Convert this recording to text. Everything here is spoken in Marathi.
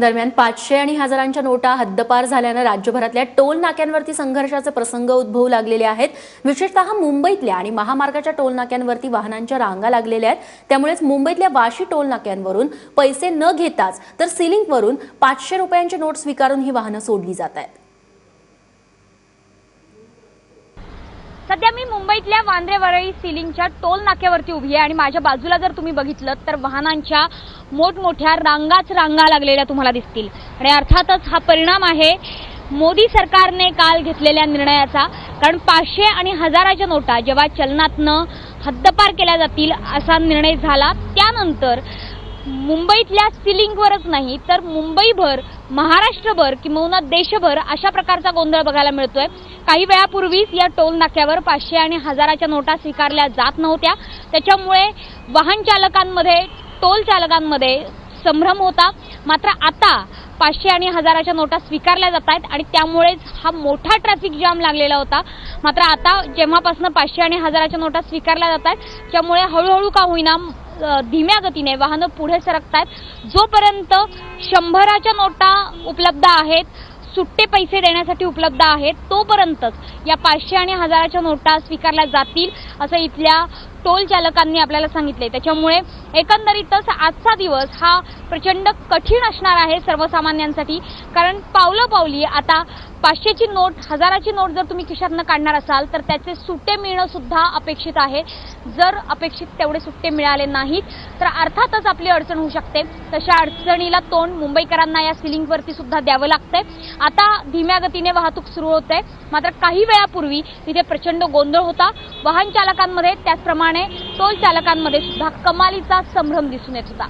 दरम्यान पाचशे आणि हजारांच्या नोटा हद्दपार झाल्यानं राज्यभरातल्या टोल नाक्यांवरती संघर्षाचे प्रसंग उद्भवू लागलेले आहेत. विशेषतः मुंबईतल्या आणि महामार्गाच्या टोल नाक्यांवरती वाहनांच्या रांगा लागलेल्या आहेत. त्यामुळेच मुंबईतल्या वाशी टोल नाक्यांवरून पैसे न घेताच तर सिलिंगवरून पाचशे रुपयांची नोट स्वीकारून ही वाहनं सोडली जात आहेत. सध्या मी मुंबईतल्या वांद्रे वरळी सिलिंगच्या टोल नाक्यावरती उभी आहे आणि माझ्या बाजूला जर तुम्ही बघितलं तर वाहनांच्या मोठमोठ्या रांगाच रांगा लागलेल्या तुम्हाला दिसतील. आणि अर्थातच हा परिणाम आहे मोदी सरकारने काल घेतलेल्या निर्णयाचा. कारण पाचशे आणि हजाराच्या नोटा जेव्हा चलनातनं हद्दपार केल्या जातील असा निर्णय झाला त्यानंतर मुंबईतल्या सिलिंगवरच नाही तर मुंबईभर महाराष्ट्रभर किंबहुना देशभर अशा प्रकारचा गोंधळ बघायला मिळतोय. काही वेळापूर्वीच या टोल नाक्यावर पाचशे आणि हजाराच्या नोटा स्वीकारल्या जात नव्हत्या. त्याच्यामुळे वाहन चालकांमध्ये टोल चालकांमध्ये संभ्रम होता. मात्र आता पाचशे आणि हजाराच्या नोटा स्वीकारल्या जात आहेत आणि त्यामुळेच हा मोठा ट्रॅफिक जाम लागलेला होता. मात्र आता जेव्हापासून पाचशे आणि हजाराच्या नोटा स्वीकारल्या जात आहेत त्यामुळे हळूहळू का होईना धीम्या गतीने वाहनं पुढे सरकत आहेत जोपर्यंत शंभराच्या नोटा उपलब्ध आहेत सुट्टे पैसे देण्यासाठी उपलब्ध आहेत तोपर्यंतच या पाचशे आणि हजाराच्या नोटा स्वीकारल्या जातील असं इथल्या टोल चालकांनी आपल्याला सांगितले त्याच्यामुळे एकंदरीतच आजचा दिवस हा प्रचंड कठीण असणार आहे सर्वसामान्यांसाठी. कारण पावलं पावली आता पाचशेची नोट हजाराची नोट जर तुम्ही खिशातनं काढणार असाल तर त्याचे सुट्टे मिळणं सुद्धा अपेक्षित आहे. जर अपेक्षित तेवढे सुट्टे मिळाले नाहीत तर अर्थातच आपली अडचण होऊ शकते. तशा अडचणीला तोंड मुंबईकरांना या सिलिंगवरती सुद्धा द्यावं लागतंय. आता धीम्या गतीने वाहतूक सुरू होत आहे मात्र काही वेळापूर्वी तिथे प्रचंड गोंधळ होता. वाहन चालकांमध्ये त्याचप्रमाणे टोल चालकांमध्ये सुद्धा कमालीचा संभ्रम दिसून येत होता.